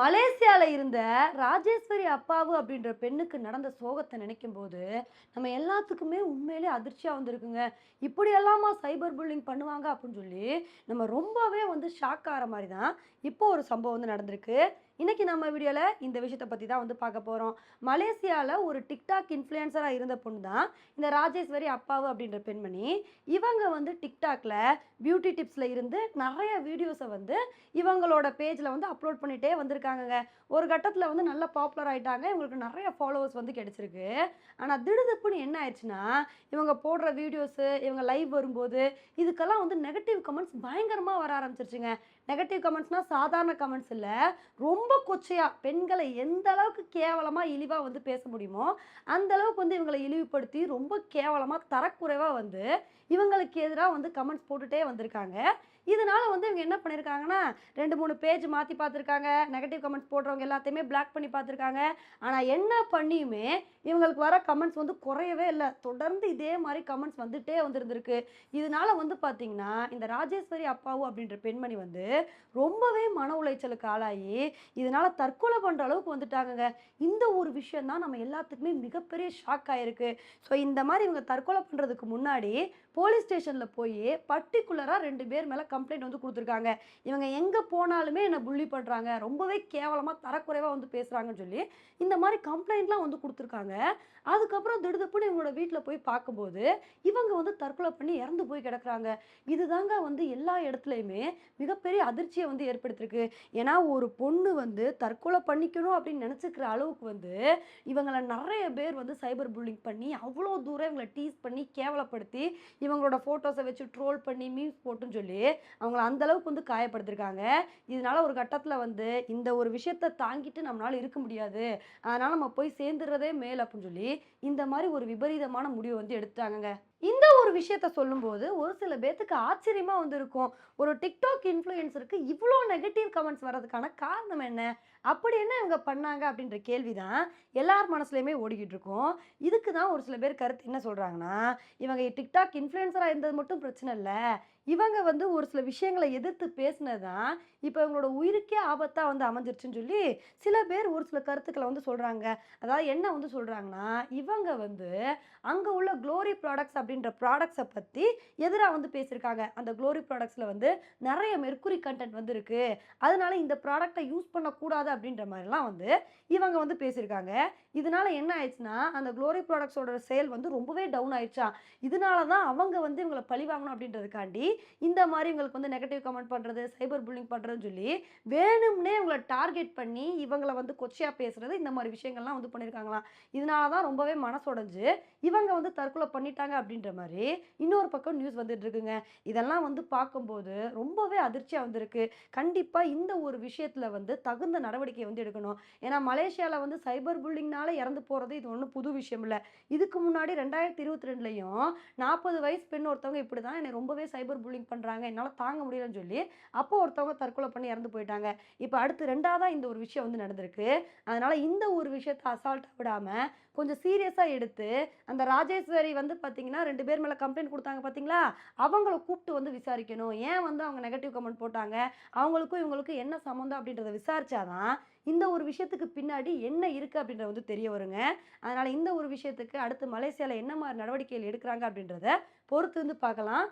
மலேசியாவில் இருந்த ராஜேஸ்வரி அப்பாவு அப்படின்ற பெண்ணுக்கு நடந்த சோகத்தை நினைக்கும் போது நம்ம எல்லாத்துக்குமே உண்மையிலே அதிர்ச்சியாக வந்திருக்குங்க. இப்படி எல்லாமா சைபர் புல்லிங் பண்ணுவாங்க அப்படின்னு சொல்லி நம்ம ரொம்பவே வந்து ஷாக் ஆகிற மாதிரி தான் இப்போ ஒரு சம்பவம் வந்து நடந்திருக்கு. இன்றைக்கி நம்ம வீடியோவில் இந்த விஷயத்தை பற்றி தான் வந்து பார்க்க போகிறோம் மலேசியாவில் ஒரு டிக்டாக் இன்ஃப்ளூயன்சராக இருந்த பொண்ணு தான் இந்த ராஜேஸ்வரி அப்பாவு அப்படின்ற பெண்மணி. இவங்க வந்து டிக்டாக்ல பியூட்டி டிப்ஸில் இருந்து நிறைய வீடியோஸை வந்து இவங்களோட பேஜில் வந்து அப்லோட் பண்ணிகிட்டே வந்திருக்கு இருக்காங்கங்க. ஒரு கட்டத்தில் வந்து நல்லா பாப்புலர் ஆயிட்டாங்க. இவங்களுக்கு நிறைய ஃபாலோவர்ஸ் வந்து கிடைச்சிருக்கு. ஆனால் திடுதிப்புன்னு என்ன ஆயிடுச்சுன்னா இவங்க போடுற வீடியோஸு இவங்க லைவ் வரும்போது இதுக்கெல்லாம் வந்து நெகட்டிவ் கமெண்ட்ஸ் பயங்கரமாக வர ஆரம்பிச்சிருச்சுங்க. நெகட்டிவ் கமெண்ட்ஸ்னால் சாதாரண கமெண்ட்ஸ் இல்லை. ரொம்ப கொச்சையாக பெண்களை எந்த அளவுக்கு கேவலமாக இழிவாக வந்து பேச முடியுமோ அந்த அளவுக்கு வந்து இவங்களை இழிவுபடுத்தி ரொம்ப கேவலமாக தரக்குறைவாக வந்து இவங்களுக்கு எதிராக வந்து கமெண்ட்ஸ் போட்டுகிட்டே வந்திருக்காங்க. இதனால வந்து இவங்க என்ன பண்ணியிருக்காங்கன்னா ரெண்டு மூணு பேஜ் மாற்றி பார்த்துருக்காங்க. நெகட்டிவ் கமெண்ட்ஸ் போடுறவங்க எல்லாத்தையுமே பிளாக் பண்ணி பார்த்துருக்காங்க. ஆனால் என்ன பண்ணியுமே இவங்களுக்கு வர கமெண்ட்ஸ் வந்து குறையவே இல்லை. தொடர்ந்து இதே மாதிரி கமெண்ட்ஸ் வந்துட்டே வந்திருந்திருக்கு. இதனால வந்து பார்த்தீங்கன்னா இந்த ராஜேஸ்வரி அப்பாவு அப்படின்ற பெண்மணி வந்து ரொம்பவே மன உளைச்சலுக்கு ஆளாகி இதனால தற்கொலை பண்ணுற அளவுக்கு வந்துட்டாங்கங்க. இந்த ஒரு விஷயம் தான் நம்ம எல்லாத்துக்குமே மிகப்பெரிய ஷாக் ஆயிருக்கு. ஸோ இந்த மாதிரி இவங்க தற்கொலை பண்ணுறதுக்கு முன்னாடி போலீஸ் ஸ்டேஷனில் போய் பர்டிகுலராக ரெண்டு பேர் மேலே கம்ப்ளைண்ட் வந்து கொடுத்துருக்காங்க. இவங்க எங்கே போனாலுமே என்னை புள்ளி பண்ணுறாங்க ரொம்பவே கேவலமாக தரக்குறைவாக வந்து பேசுகிறாங்கன்னு சொல்லி இந்த மாதிரி கம்ப்ளைண்ட்லாம் வந்து கொடுத்துருக்காங்க. அதுக்கப்புறம் திடுதப்புன்னு இவங்களோட வீட்டில் போய் பார்க்கும்போது இவங்க வந்து தற்கொலை பண்ணி இறந்து போய் கிடக்குறாங்க. இதுதாங்க வந்து எல்லா இடத்துலையுமே மிகப்பெரிய அதிர்ச்சியை வந்து ஏற்படுத்திருக்கு ஏன்னா ஒரு பொண்ணு வந்து தற்கொலை பண்ணிக்கணும் அப்படின்னு நினச்சிக்கிற அளவுக்கு வந்து இவங்களை நிறைய பேர் வந்து சைபர் புல்லிங் பண்ணி அவ்வளோ தூரம் இவங்களை டீஸ் பண்ணி கேவலப்படுத்தி இவங்களோட ஃபோட்டோஸை வச்சு ட்ரோல் பண்ணி மீம்ஸ் போட்டுன்னு சொல்லி அவங்கள அந்தளவுக்கு வந்து காயப்படுத்திருக்காங்க. இதனால் ஒரு கட்டத்தில் வந்து இந்த ஒரு விஷயத்தை தாங்கிட்டு நம்மளால் இருக்க முடியாது. அதனால் நம்ம போய் சேர்ந்துடுறதே மேல் அப்படின்னு சொல்லி இந்த மாதிரி ஒரு விபரீதமான முடிவை வந்து எடுத்துட்டாங்கங்க. இந்த ஒரு விஷயத்த சொல்லும்போது ஒரு சில பேர்த்துக்கு ஆச்சரியமாக வந்திருக்கும். ஒரு டிக்டாக் இன்ஃப்ளூயன்ஸருக்கு இவ்வளோ நெகட்டிவ் கமெண்ட்ஸ் வர்றதுக்கான காரணம் என்ன? அப்படி என்ன இவங்க பண்ணாங்க அப்படின்ற கேள்வி தான் எல்லார் மனசுலையுமே ஓடிக்கிட்டு இருக்கும். இதுக்கு தான் ஒரு சில பேர் கருத்து என்ன சொல்கிறாங்கன்னா இவங்க டிக்டாக் இன்ஃப்ளூயன்சராக இருந்தது மட்டும் பிரச்சனை இல்லை. இவங்க வந்து ஒரு சில விஷயங்களை எதிர்த்து பேசினது தான் இப்போ இவங்களோட உயிருக்கே ஆபத்தாக வந்து அமைஞ்சிருச்சுன்னு சொல்லி சில பேர் ஒரு சில கருத்துக்களை வந்து சொல்கிறாங்க அதாவது என்ன வந்து சொல்கிறாங்கன்னா இவங்க வந்து அங்கே உள்ள க்ளோரி ப்ராடக்ட்ஸ் அப்படின்ற ப்ராடக்ட்ஸை பற்றி எதிராக வந்து பேசியிருக்காங்க. அந்த க்ளோரி ப்ராடக்ட்ஸில் வந்து நிறைய மெர்க்குரி கண்டென்ட் வந்து இருக்குது அதனால இந்த ப்ராடக்டை யூஸ் பண்ணக்கூடாது அப்படின்ற மாதிரிலாம் வந்து இவங்க வந்து பேசியிருக்காங்க. இதனால என்ன ஆயிடுச்சுன்னா அந்த க்ளோரி ப்ராடக்ட்ஸோட சேல் வந்து ரொம்பவே டவுன் ஆயிடுச்சா? இதனால தான் அவங்க வந்து இவங்களை பழி வாங்கணும் அப்படின்றதுக்காண்டி இந்த மாதிரி இவங்களுக்கு வந்து நெகட்டிவ் கமெண்ட் பண்ணுறது சைபர் புல்லிங் பண்ணுறதுன்னு சொல்லி வேணும்னே இவங்களை டார்கெட் பண்ணி இவங்களை வந்து கொச்சையாக பேசுறது இந்த மாதிரி விஷயங்கள்லாம் வந்து பண்ணியிருக்காங்களாம். இதனால தான் ரொம்பவே மனசுடைஞ்சு இவங்க வந்து தற்கொலை பண்ணிட்டாங்க அப்படின்ற மாதிரி இன்னொரு பக்கம் நியூஸ் வந்துட்டு இருக்குங்க இதெல்லாம் வந்து பார்க்கும்போது ரொம்பவே அதிர்ச்சியாக வந்திருக்கு. கண்டிப்பாக இந்த ஒரு விஷயத்தில் வந்து தகுந்த நடவடிக்கை வந்து எடுக்கணும். ஏன்னா மலேசியாவில் வந்து சைபர் புல்லிங்னால இறந்து போகிறது இது ஒன்றும் புது விஷயம் இல்லை. இதுக்கு முன்னாடி ரெண்டாயிரத்தி இருபத்தி ரெண்டுலையும் நாற்பது வயசு பெண் ஒருத்தவங்க இப்படி தான் என்னை ரொம்பவே சைபர் புல்லிங் பண்ணுறாங்க என்னால் தாங்க முடியலன்னு சொல்லி அப்போ ஒருத்தவங்க தற்கொலை பண்ணி இறந்து போயிட்டாங்க. இப்போ அடுத்து ரெண்டாவதாக இந்த ஒரு விஷயம் வந்து நடந்திருக்கு. அதனால் இந்த ஒரு விஷயத்தை அசால்ட்டாக விடாமல் கொஞ்சம் சீரியஸாக எடுத்து அந்த ராஜேஸ்வரி வந்து பார்த்தீங்கன்னா ரெண்டு பேர் மேலே கம்ப்ளைண்ட் கொடுத்தாங்க பார்த்தீங்களா அவங்கள கூப்பிட்டு வந்து விசாரிக்கணும். ஏன் வந்து அவங்க நெகட்டிவ் கமெண்ட் போட்டாங்க? அவங்களுக்கும் இவங்களுக்கும் என்ன சம்மந்தம் அப்படின்றத விசாரிச்சாதான் இந்த ஒரு விஷயத்துக்கு பின்னாடி என்ன இருக்குது அப்படின்றது வந்து தெரிய வருங்க. அதனால் இந்த ஒரு விஷயத்துக்கு அடுத்து மலேசியாவில் என்ன மாதிரி நடவடிக்கைகள் எடுக்கிறாங்க அப்படின்றத பொறுத்து வந்து பார்க்கலாம்.